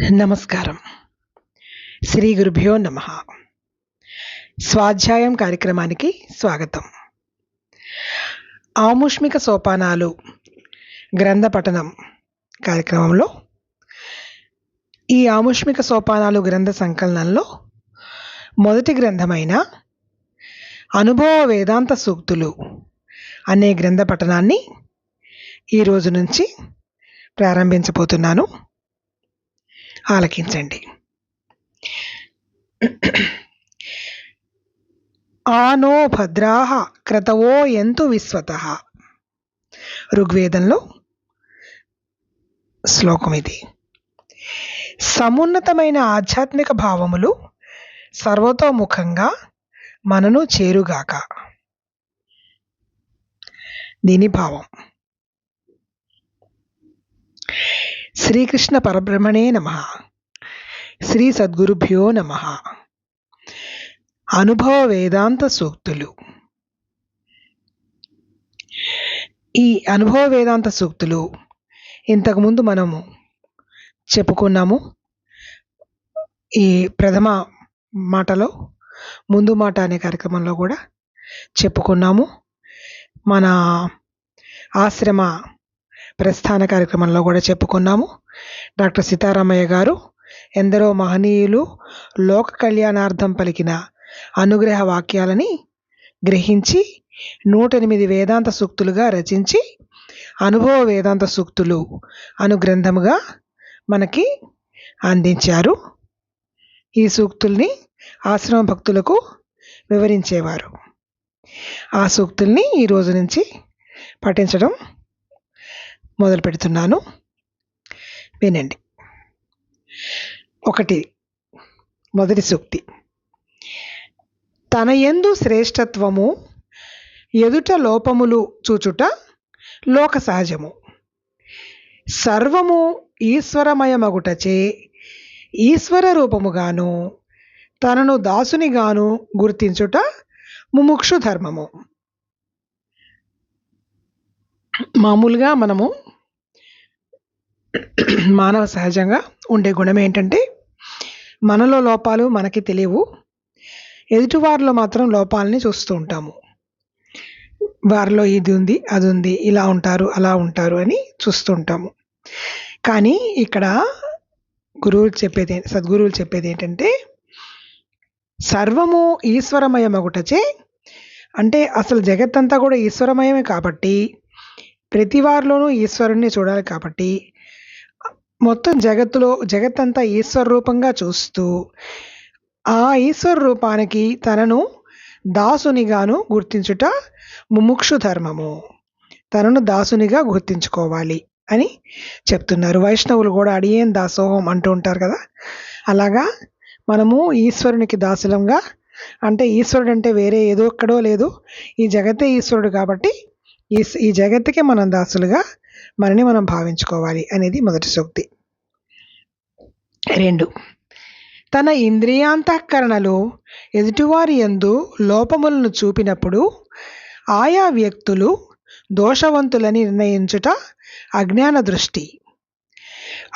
నమస్కారం. శ్రీ గురుభ్యో నమ. స్వాధ్యాయం కార్యక్రమానికి స్వాగతం. ఆముష్మిక సోపానాలు గ్రంథ పఠనం కార్యక్రమంలో ఈ ఆముష్మిక సోపానాలు గ్రంథ సంకలనంలో మొదటి గ్రంథమైన అనుభవ వేదాంత సూక్తులు అనే గ్రంథ పఠనాన్ని ఈ రోజు నుంచి ప్రారంభించబోతున్నాను. ఆలకించండి. ఆనో భద్రాహ క్రతవో ఎంతు విశ్వత. ఋగ్వేదంలో శ్లోకం ఇది. సమున్నతమైన ఆధ్యాత్మిక భావములు సర్వతోముఖంగా మనను చేరుగాక. దీని భావం. శ్రీకృష్ణ పరబ్రహ్మణే నమ. శ్రీ సద్గురుభ్యో నమ. అనుభవ వేదాంత సూక్తులు. ఈ అనుభవ వేదాంత సూక్తులు ఇంతకుముందు మనము చెప్పుకున్నాము. ఈ ప్రథమ మాటలో ముందు మాట అనే కార్యక్రమంలో కూడా చెప్పుకున్నాము. మన ఆశ్రమ ప్రస్థాన కార్యక్రమంలో కూడా చెప్పుకున్నాము. డాక్టర్ సీతారామయ్య గారు ఎందరో మహనీయులు లోక కళ్యాణార్థం పలికిన అనుగ్రహ వాక్యాలని గ్రహించి నూట ఎనిమిది వేదాంత సూక్తులుగా రచించి అనుభవ వేదాంత సూక్తులు అను గ్రంథముగా మనకి అందించారు. ఈ సూక్తుల్ని ఆశ్రమ భక్తులకు వివరించేవారు. ఆ సూక్తుల్ని ఈ రోజు నుంచి పఠించడం మొదలు పెడుతున్నాను. వినండి. ఒకటి మొదటి సూక్తి. తన ఎందు శ్రేష్టత్వము ఎదుట లోపములు చూచుట లోక సహజము. సర్వము ఈశ్వరమయమగుటచే ఈశ్వర రూపముగాను తనను దాసునిగాను గుర్తించుట ముముక్షు ధర్మము. మామూలుగా మనము మానవ సహజంగా ఉండే గుణం ఏంటంటే మనలో లోపాలు మనకి తెలియవు. ఎదుటివారిలో మాత్రం లోపాలని చూస్తూ ఉంటాము. వారిలో ఇది ఉంది అది ఉంది ఇలా ఉంటారు అలా ఉంటారు అని చూస్తూ ఉంటాము. కానీ ఇక్కడ గురువులు చెప్పేది సద్గురువులు చెప్పేది ఏంటంటే సర్వము ఈశ్వరమయమగుటచే అంటే అసలు జగత్తంతా కూడా ఈశ్వరమయమే కాబట్టి ప్రతి వారిలోనూ ఈశ్వరుణ్ణి చూడాలి కాబట్టి మొత్తం జగత్తులో జగత్తంతా ఈశ్వర రూపంగా చూస్తూ ఆ ఈశ్వర రూపానికి తనను దాసునిగాను గుర్తించుట ముముక్షు ధర్మము. తనను దాసునిగా గుర్తించుకోవాలి అని చెప్తున్నారు. వైష్ణవులు కూడా అడియేం దాసోహం అంటూ ఉంటారు కదా? అలాగా మనము ఈశ్వరునికి దాసులంగా అంటే ఈశ్వరుడు అంటే వేరే ఏదో ఎక్కడో లేదు. ఈ జగతే ఈశ్వరుడు కాబట్టి ఈ ఈ జగత్తుకే మనం దాసులుగా మనని మనం భావించుకోవాలి అనేది మొదటి సూక్తి. రెండు. తన ఇంద్రియాంతఃకరణలు ఎదుటివారి యందు లోపములను చూపినప్పుడు ఆయా వ్యక్తులు దోషవంతులని నిర్ణయించుట అజ్ఞాన దృష్టి.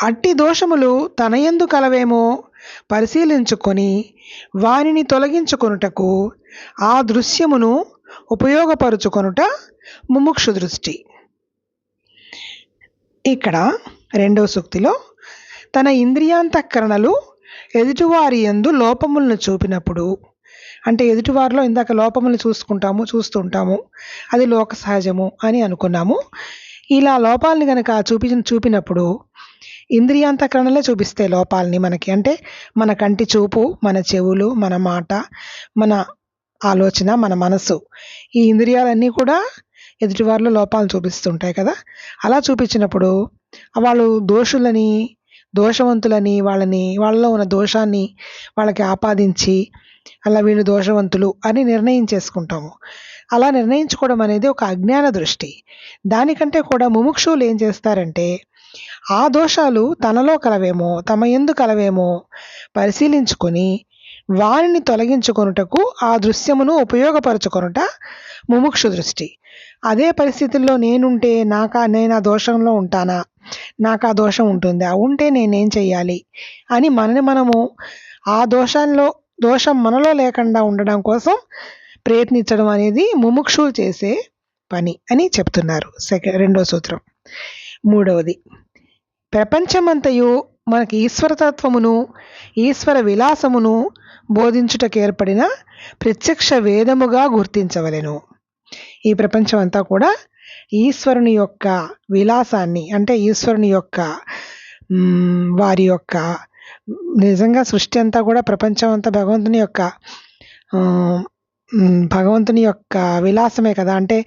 అట్టి దోషములు తన ఎందు కలవేమో పరిశీలించుకొని వానిని తొలగించుకొనుటకు ఆ దృశ్యమును ఉపయోగపరుచుకొనుట ముముక్షు దృష్టి. ఇక్కడ రెండవ సూక్తిలో తన ఇంద్రియాంతఃకరణలు ఎదుటివారి యందు లోపములను చూపినప్పుడు అంటే ఎదుటివారిలో ఇందాక లోపములను చూసుకుంటాము చూస్తూ ఉంటాము అది లోక సహజము అని అనుకున్నాము. ఇలా లోపాలని కనుక చూపి చూపినప్పుడు ఇంద్రియాంతకరణలే చూపిస్తే లోపాలని మనకి. అంటే మన కంటి చూపు మన చెవులు మన మాట మన ఆలోచన మన మనసు ఈ ఇంద్రియాలన్నీ కూడా ఎదుటివారిలో లోపాలు చూపిస్తుంటాయి కదా? అలా చూపించినప్పుడు వాళ్ళు దోషులని దోషవంతులని వాళ్ళని వాళ్ళలో ఉన్న దోషాన్ని వాళ్ళకి ఆపాదించి అలా వీళ్ళు దోషవంతులు అని నిర్ణయం చేసుకుంటాము. అలా నిర్ణయించుకోవడం అనేది ఒక అజ్ఞాన దృష్టి. దానికంటే కూడా ముముక్షువులు ఏం చేస్తారంటే ఆ దోషాలు తనలో కలవేమో తమ ఎందు కలవేమో పరిశీలించుకొని వానిని తొలగించుకొనుటకు ఆ దృశ్యమును ఉపయోగపరచుకొనుట ముముక్షు దృష్టి. అదే పరిస్థితుల్లో నేనుంటే నాకా నేను ఆ దోషంలో ఉంటానా? నాకు ఆ దోషం ఉంటుంది. ఉంటే నేనేం చెయ్యాలి? అని మనని మనము ఆ దోషంలో దోషం మనలో లేకుండా ఉండడం కోసం ప్రయత్నించడం అనేది ముముక్షులు చేసే పని అని చెప్తున్నారు. సెకండ్ రెండో సూత్రం. మూడవది. ప్రపంచమంతయు మనకి ఈశ్వరతత్వమును ఈశ్వర విలాసమును బోధించుటకు ఏర్పడిన ప్రత్యక్ష వేదముగా గుర్తించవలెను. ఈ ప్రపంచం అంతా కూడా ఈశ్వరుని యొక్క విలాసాన్ని అంటే ఈశ్వరుని యొక్క వారి యొక్క నిజంగా సృష్టి అంతా కూడా ప్రపంచం అంతా భగవంతుని యొక్క భగవంతుని యొక్క విలాసమే కదా. అంటే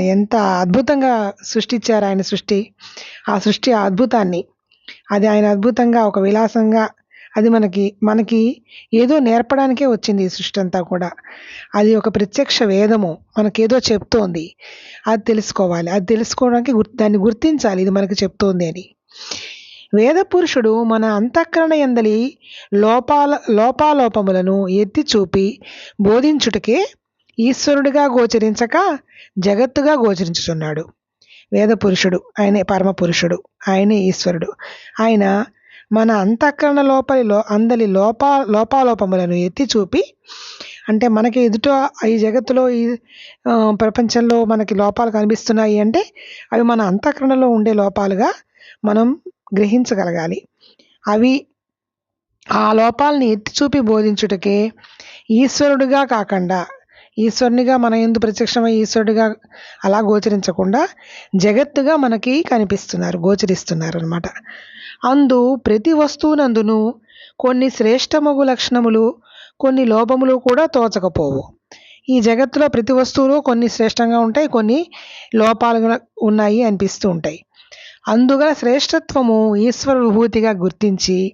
ఎంత అద్భుతంగా సృష్టించారు ఆయన సృష్టి. ఆ సృష్టి ఆ అద్భుతాన్ని. అది ఆయన అద్భుతంగా ఒక విలాసంగా అది మనకి మనకి ఏదో నేర్పడానికే వచ్చింది ఈ సృష్టి అంతా కూడా. అది ఒక ప్రత్యక్ష వేదము మనకేదో చెప్తోంది. అది తెలుసుకోవాలి. అది తెలుసుకోవడానికి దాన్ని గుర్తించాలి. ఇది మనకి చెప్తోంది అని. వేద పురుషుడు మన అంతఃకరణ ఎందలి లోపాల లోపాలోపములను ఎత్తి చూపి బోధించుటకే ఈశ్వరుడిగా గోచరించక జగత్తుగా గోచరించుచున్నాడు. వేద పురుషుడు. ఆయనే పరమ పురుషుడు. ఆయనే ఈశ్వరుడు. ఆయన మన అంతఃకరణ లోపలిలో అందలి లోపా లోపాలోపములను ఎత్తి చూపి అంటే మనకి ఎదుట ఈ జగత్తులో ఈ ప్రపంచంలో మనకి లోపాలు కనిపిస్తున్నాయి అంటే అవి మన అంతఃకరణలో ఉండే లోపాలుగా మనం గ్రహించగలగాలి. అవి ఆ లోపాలని ఎత్తి చూపి బోధించుటకే ఈశ్వరుడిగా కాకుండా ఈశ్వరునిగా మన ఎందు ప్రత్యక్షమై ఈశ్వరుడిగా అలా గోచరించకుండా జగత్తుగా మనకి కనిపిస్తున్నారు గోచరిస్తున్నారు అనమాట అందు ప్రతి వస్తువునందును కొన్ని శ్రేష్టమగు లక్షణములు కొన్ని లోపములు కూడా తోచకపోవు. ఈ జగత్తులో ప్రతి వస్తువులు కొన్ని శ్రేష్టంగా ఉంటాయి కొన్ని లోపాలు ఉన్నాయి అనిపిస్తూ ఉంటాయి. అందుగల శ్రేష్టత్వము ఈశ్వర విభూతిగా గుర్తించి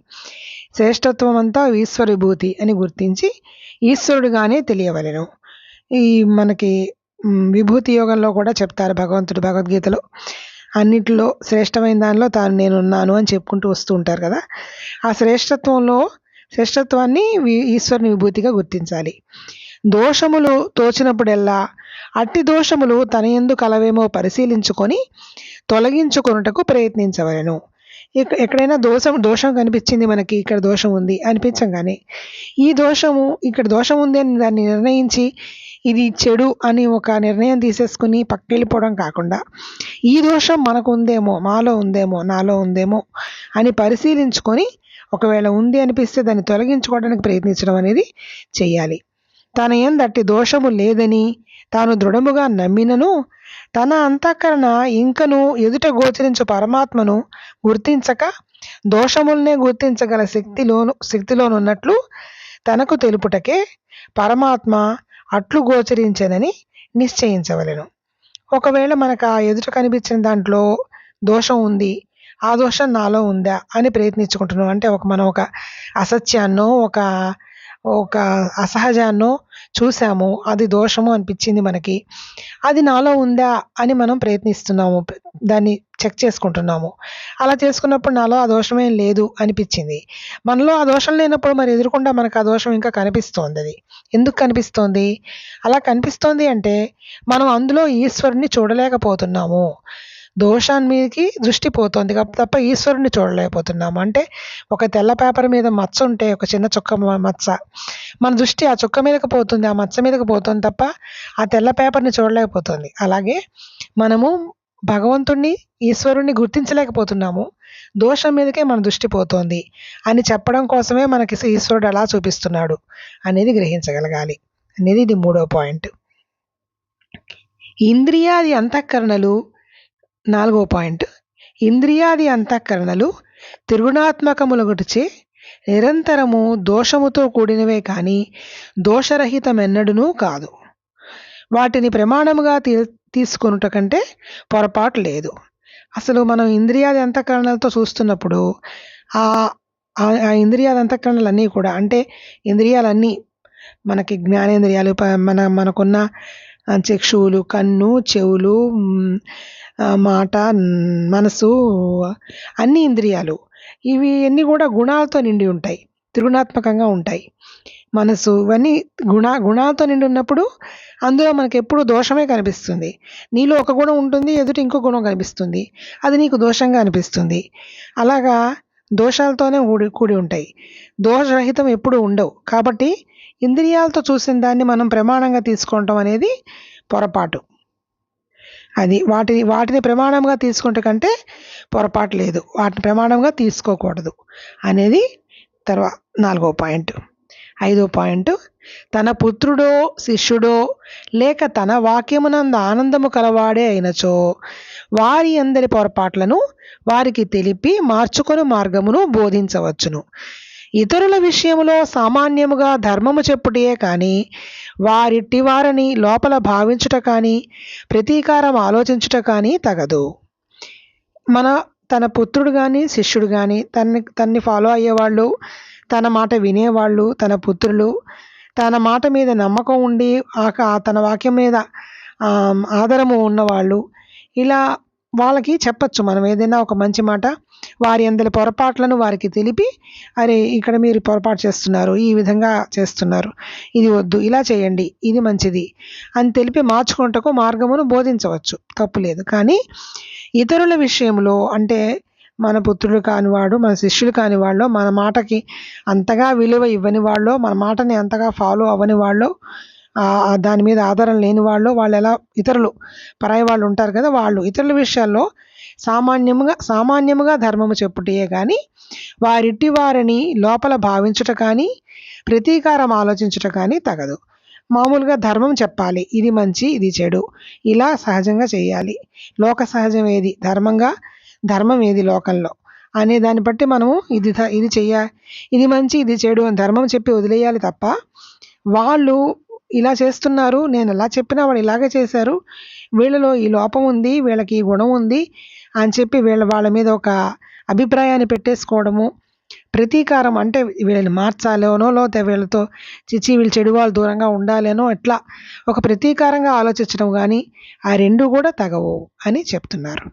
శ్రేష్టత్వం అంతా ఈశ్వర విభూతి అని గుర్తించి ఈశ్వరుడుగానే తెలియవలెను. ఈ మనకి విభూతి యోగంలో కూడా చెప్తారు భగవంతుడు భగవద్గీతలో. అన్నిటిలో శ్రేష్టమైన దానిలో తాను నేనున్నాను అని చెప్పుకుంటూ వస్తూ ఉంటారు కదా. ఆ శ్రేష్టత్వంలో శ్రేష్టత్వాన్ని ఈశ్వరుని విభూతిగా గుర్తించాలి. దోషములు తోచినప్పుడెల్లా అట్టి దోషములు తన ఎందు కలవేమో పరిశీలించుకొని తొలగించుకొనుటకు ప్రయత్నించవలెను. ఎక్కడైనా దోషం దోషం కనిపించింది మనకి ఇక్కడ దోషం ఉంది అనిపించంగానే. ఈ దోషము ఇక్కడ దోషం ఉంది అని దాన్ని నిర్ణయించి ఇది చెడు అని ఒక నిర్ణయం తీసేసుకుని పక్కెళ్ళిపోవడం కాకుండా ఈ దోషం మనకు ఉందేమో మాలో ఉందేమో నాలో ఉందేమో అని పరిశీలించుకొని ఒకవేళ ఉంది అనిపిస్తే దాన్ని తొలగించుకోవడానికి ప్రయత్నించడం అనేది చేయాలి. తన ఎందట్టి దోషము లేదని తాను దృఢముగా నమ్మినను తన అంతఃకరణ ఇంకను ఎదుట గోచరించు పరమాత్మను గుర్తించక దోషముల్నే గుర్తించగల శక్తిలోను శక్తిలోనున్నట్లు తనకు తెలుపుటకే పరమాత్మ అట్లు గోచరించేదని నిశ్చయించవలెను. ఒకవేళ మనకు ఆ ఎదుట కనిపించిన దాంట్లో దోషం ఉంది ఆ దోషం నాలో ఉందా అని ప్రయత్నించుకుంటున్నాం. అంటే ఒక మనం ఒక అసత్యాన్నో ఒక ఒక అసహజాన్నో చూసాము అది దోషము అనిపించింది మనకి. అది నాలో ఉందా అని మనం ప్రయత్నిస్తున్నాము దాన్ని చెక్ చేసుకుంటున్నాము. అలా చేసుకున్నప్పుడు నాలో ఆ దోషమేం లేదు అనిపించింది. మనలో ఆ దోషం లేనప్పుడు మరి ఎదురుకుండా మనకు ఆ దోషం ఇంకా కనిపిస్తోంది అది. ఎందుకు కనిపిస్తోంది? అలా కనిపిస్తోంది అంటే మనం అందులో ఈశ్వరుని చూడలేకపోతున్నాము. దోషాన్ని మీదకి దృష్టి పోతుంది తప్ప ఈశ్వరుని చూడలేకపోతున్నాము. అంటే ఒక తెల్ల పేపర్ మీద మచ్చ ఉంటే ఒక చిన్న చుక్క మచ్చ మన దృష్టి ఆ చుక్క మీదకి పోతుంది ఆ మచ్చ మీదకి పోతుంది తప్ప ఆ తెల్ల పేపర్ని చూడలేకపోతుంది. అలాగే మనము భగవంతుణ్ణి ఈశ్వరుణ్ణి గుర్తించలేకపోతున్నాము. దోషం మీదకే మన దృష్టి పోతోంది. అని చెప్పడం కోసమే మనకి ఈశ్వరుడు అలా చూపిస్తున్నాడు అనేది గ్రహించగలగాలి అనేది ఇది మూడో పాయింట్. ఇంద్రియాది అంతఃకరణలు నాలుగో పాయింట్. ఇంద్రియాది అంతఃకరణలు త్రిగుణాత్మకములగుటిచే నిరంతరము దోషముతో కూడినవే కానీ దోషరహితమెన్నడునూ కాదు. వాటిని ప్రమాణముగా తీ తీసుకొనుట కంటే పొరపాటు లేదు. అసలు మనం ఇంద్రియాది అంతఃకరణలతో చూస్తున్నప్పుడు ఆ ఆ- ఇంద్రియాది అంతఃకరణలన్నీ కూడా అంటే ఇంద్రియాలన్నీ మనకి జ్ఞానేంద్రియాలు మన మనకున్న చక్షువులు కన్ను చెవులు మాట మనసు అన్ని ఇంద్రియాలు. ఇవి అన్నీ కూడా గుణాలతో నిండి ఉంటాయి. త్రిగుణాత్మకంగా ఉంటాయి. మనసు ఇవన్నీ గుణ గుణాలతో నిండి ఉన్నప్పుడు అందులో మనకు ఎప్పుడు దోషమే కనిపిస్తుంది. నీలో ఒక గుణం ఉంటుంది ఎదుటి ఇంకో గుణం కనిపిస్తుంది. అది నీకు దోషంగా అనిపిస్తుంది. అలాగా దోషాలతోనే కూడి కూడి ఉంటాయి. దోషరహితం ఎప్పుడు ఉండవు. కాబట్టి ఇంద్రియాలతో చూసిన దాన్ని మనం ప్రమాణంగా తీసుకోవటం అనేది పొరపాటు. అది వాటిని వాటిని ప్రమాణంగా తీసుకుంటే కంటే పొరపాటు లేదు. వాటిని ప్రమాణంగా తీసుకోకూడదు అనేది తర్వాత నాలుగో పాయింట్. ఐదో పాయింట్ తన పుత్రుడో శిష్యుడో లేక తన వాక్యమునందు ఆనందము కలవాడే అయినచో వారి అందరి పొరపాట్లను వారికి తెలిపి మార్చుకొని మార్గమును బోధించవచ్చును. ఇతరుల విషయంలో సామాన్యముగా ధర్మము చెప్పుటే కానీ వారిట్టి వారిని లోపల భావించుట కానీ ప్రతీకారం ఆలోచించుట కానీ తగదు. మన తన పుత్రుడు కానీ శిష్యుడు కానీ తన్ని తన్ని ఫాలో అయ్యేవాళ్ళు తన మాట వినేవాళ్ళు తన పుత్రులు తన మాట మీద నమ్మకం ఉండి ఆక తన వాక్యం మీద ఆదరము ఉన్నవాళ్ళు ఇలా వాళ్ళకి చెప్పచ్చు. మనం ఏదైనా ఒక మంచి మాట వారి అందరి పొరపాట్లను వారికి తెలిపి అరే ఇక్కడ మీరు పొరపాటు చేస్తున్నారు ఈ విధంగా చేస్తున్నారు. ఇది వద్దు ఇలా చేయండి ఇది మంచిది అని తెలిపి మార్చుకుంటకు మార్గమును బోధించవచ్చు. తప్పు లేదు. కానీ ఇతరుల విషయంలో అంటే మన పుత్రులు కానివాడు మన శిష్యులు కాని వాళ్ళు మన మాటకి అంతగా విలువ ఇవ్వని వాళ్ళు మన మాటని అంతగా ఫాలో అవ్వని వాళ్ళు దాని మీద ఆధారం లేని వాళ్ళు వాళ్ళు ఎలా ఇతరులు పరాయి వాళ్ళు ఉంటారు కదా వాళ్ళు ఇతరుల విషయాల్లో సామాన్యముగా సామాన్యముగా ధర్మము చెప్పుటయే కానీ వారిట్టి వారిని లోపల భావించుట కానీ ప్రతీకారం ఆలోచించుట కానీ తగదు. మామూలుగా ధర్మం చెప్పాలి. ఇది మంచి ఇది చెడు. ఇలా సహజంగా చేయాలి. లోక సహజం ఏది? ధర్మంగా? ధర్మం ఏది లోకంలో? అనే దాన్ని బట్టి మనము ఇది ఇది చెయ్య ఇది మంచి ఇది చెడు అని ధర్మం చెప్పి వదిలేయాలి తప్ప వాళ్ళు ఇలా చేస్తున్నారు నేను ఎలా చెప్పినా వాళ్ళు ఇలాగే చేశారు వీళ్ళలో ఈ లోపం ఉంది వీళ్ళకి ఈ గుణం ఉంది అని చెప్పి వీళ్ళ వాళ్ళ మీద ఒక అభిప్రాయాన్ని పెట్టేసుకోవడము ప్రతీకారం అంటే వీళ్ళని మార్చాలేనో లేకపోతే వీళ్ళతో చిచి వీళ్ళు చెడు వాళ్ళు దూరంగా ఉండాలేనో ఎట్లా ఒక ప్రతీకారంగా ఆలోచించడం కానీ ఆ రెండు కూడా తగవు అని చెప్తున్నారు.